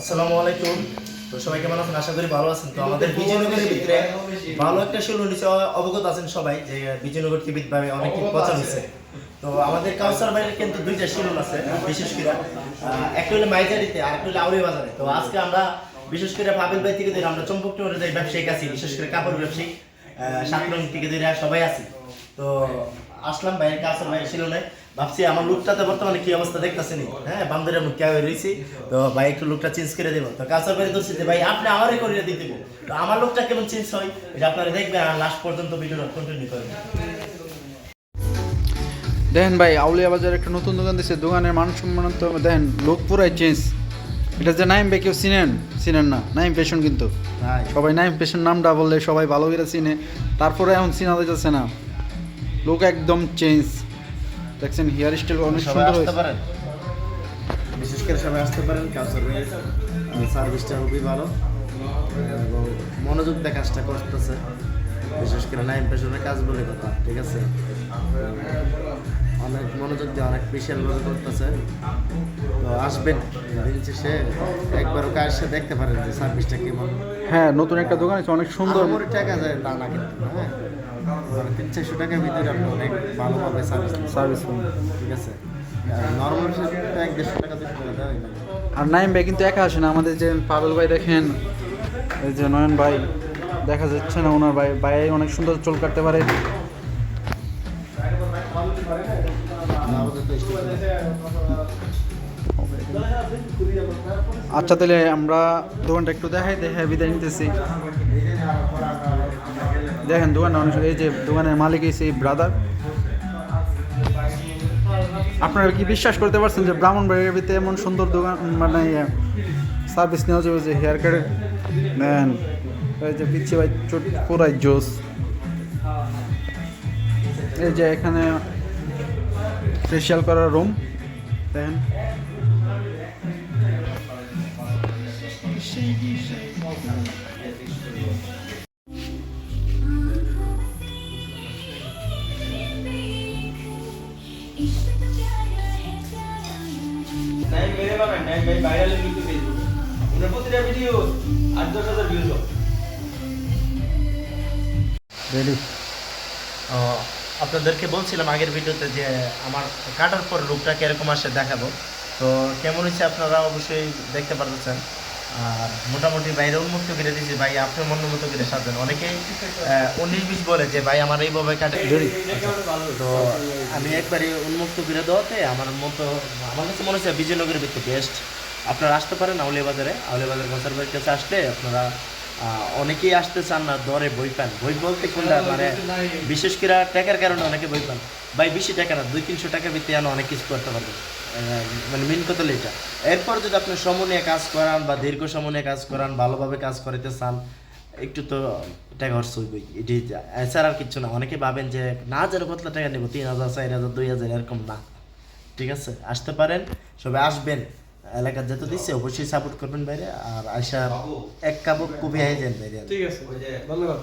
আসসালামু আলাইকুম। তো সবাই কেমন আছেন? আশা করি ভালো আছেন। তো আমাদের বিজয়নগরের ভিতরে ভালো একটা শুরু নিচে অবগত আছেন সবাই যে বিজয়নগর টিভিত ভাবে অনেক প্রচার হয়েছে। তো আমাদের কাউসার বাইরে কিন্তু দুইটা শিলন আছে বিশেষ করে। একটা হলো মাইজারিতে আর একটা হলো আউরি বাজারে। তো আজকে আমরা বিশেষ করে ভাবিল ভাই থেকে ধরে আমরা চম্পক টোরে যাই ব্যবসায়িক আছি বিশেষ করে কাপড় ব্যবসায়িক সাতরং থেকে ধরে সবাই আছি। তো আসলাম বাইরে কাউসার বাইরে শিলনে ভাবছি আমার লুকটাতে বর্তমানে কি অবস্থা দেখতেছেন হ্যাঁ বান্ধবের মুখ কেউ রয়েছি তো ভাই একটু লুকটা চেঞ্জ করে দেবো। তো কাউসার বাইরে ধরছি যে ভাই আপনি আমারই করিয়ে দিয়ে দেবো। তো আমার লুকটা কেমন চেঞ্জ হয় এটা আপনারা দেখবেন আর লাস্ট পর্যন্ত ভিডিওটা কন্টিনিউ করবেন। দেখেন ভাই আউলিয়া বাজার একটা নতুন দোকান দিচ্ছে দোকানের মান সম্মান তো দেখেন লোক পুরাই চেঞ্জ এটা যে নাইম বে কেউ চিনেন? চিনেন না নাইম পেশন কিন্তু। সবাই নাইম পেশন নামটা বললে সবাই ভালো করে চিনে। তারপরে এখন চিনা যাচ্ছে না। লোক একদম চেঞ্জ দেখছেন হেয়ার স্টাইল অনেক সুন্দর হয়েছে। বিশেষ করে সবাই আসতে পারেন কাজের ভাইয়ের সার্ভিসটা খুবই ভালো। এবং মনোযোগ দিয়ে কাজটা করতেছে। বিশেষ করে নাইন পেশনের কাজ বলে কথা ঠিক আছে? অনেক মনোযোগ দিয়ে অনেক স্পেশালভাবে করতেছে। তো আসবেন দিন শেষে একবার ওকে এসে দেখতে পারেন যে সার্ভিসটা কেমন। হ্যাঁ নতুন একটা দোকান আছে অনেক সুন্দর। আহামরি টাকা যায় তা না কিন্তু হ্যাঁ। তিন চারশো টাকার ভিতরে আপনি অনেক ভালোভাবে সার্ভিস সার্ভিস ঠিক আছে? নর্মাল এক দেড়শো টাকা করে দেওয়া আর নাইম ভাই কিন্তু একা আসে না আমাদের যে পারুল ভাই দেখেন এই যে নয়ন ভাই দেখা যাচ্ছে না ওনার ভাই ভাই অনেক সুন্দর চুল কাটতে পারে। আচ্ছা তাহলে আমরা দোকানটা একটু দেখাই দেখে বিদায় নিতেছি। দেখেন দোকানটা অনেক এই যে দোকানের মালিক এই ব্রাদার আপনারা কি বিশ্বাস করতে পারছেন যে ব্রাহ্মণবাড়ির ভিতরে এমন সুন্দর দোকান মানে সার্ভিস নেওয়া যাবে যে হেয়ার কাটের নেন, এই যে পিচ্ছি ভাই চোট পুরাই জোস। এই যে এখানে ফেসিয়াল করার রুম দেখেন রেডি আপনাদেরকে বলছিলাম আগের ভিডিওতে যে আমার কাটার পর লুকটা কীরকম আসে দেখাবো। তো কেমন হচ্ছে আপনারা অবশ্যই দেখতে পারতেছেন। আর মোটামুটি বাইরে উন্মুক্ত করে দিয়েছি, ভাই আপনি মন মতো করে সাজেন। অনেকেই উনিশ বিশ বলে যে, ভাই, আমার এইভাবে কাটে। তো আমি একবারই উন্মুক্ত করে দেওয়াতে আমার মতো, আমার কাছে মনে হচ্ছে বিজয়নগরের ভিত্তি বেস্ট আপনারা আসতে পারেন আউলিয়া বাজারে। আউলিয়া বাজার কনসার্ভের কাছে আসলে আপনারা অনেকেই আসতে চান না, দরে বই পান। বই বলতে কোনটা? মানে বিশেষ করে টাকার কারণে অনেকে বই পান। ভাই, বেশি টাকা না, দুই, তিনশো টাকা ভিত্তি আনো অনেক কিছু করতে পারবেন। মানে মেন কথা এটা। এরপর যদি আপনি সময় নিয়ে কাজ করান বা দীর্ঘ সময় নিয়ে কাজ করান, ভালোভাবে কাজ করাতে চান, একটু তো টাকা খরচ হইবই। এটি এছাড়া আর কিছু না। অনেকে ভাবেন যে, না যেন কত টাকা নেব, তিন হাজার, চার হাজার, দুই হাজার, এরকম না। ঠিক আছে? আসতে পারেন, সবাই আসবেন। এলাকার যত দিচ্ছে অবশ্যই সাপোর্ট করবেন বাইরে। আর আশা এক কাপ কপি হয়ে যান বাইরে। ঠিক আছে ধন্যবাদ